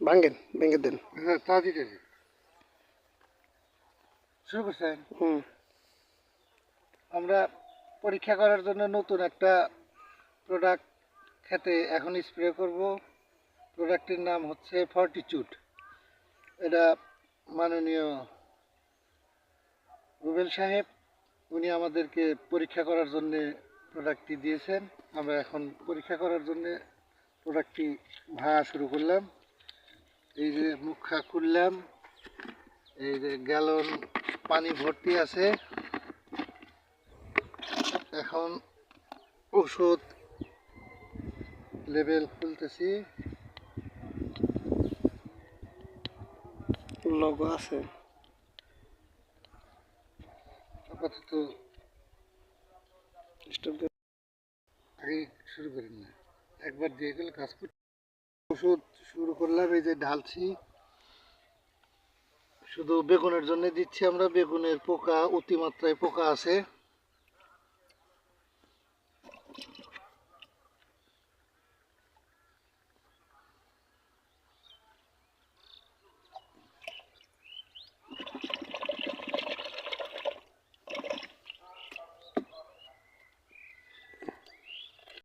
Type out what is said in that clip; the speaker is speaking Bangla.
ভাঙ্গেন ভেঙে দেন হ্যাঁ তা দিতেছি শুরু করছেন হুম আমরা পরীক্ষা করার জন্য নতুন একটা প্রোডাক্ট খেতে এখন স্প্রে করব। প্রোডাক্টের নাম হচ্ছে ফর্টিচুড এটা মাননীয় রুবেল সাহেব উনি আমাদেরকে পরীক্ষা করার জন্য প্রোডাক্টটি দিয়েছেন। আমরা এখন পরীক্ষা করার জন্য প্রোডাক্টটি ভাঙা শুরু করলাম। এই যে মুখা খুললাম এই যে গ্যালন পানি ভর্তি আছে। এখন ওষুধ লেবেল খুলতেছি। লগো আছে। আপাতত স্টপ আগে শুরু করেন না। একবার দিয়ে গেলে কাজ করতে ওষুধ শুরু করলাম, এই যে ঢালছি। শুধু বেগুনের জন্য দিচ্ছি আমরা, বেগুনের পোকা অতিমাত্রায় পোকা আছে।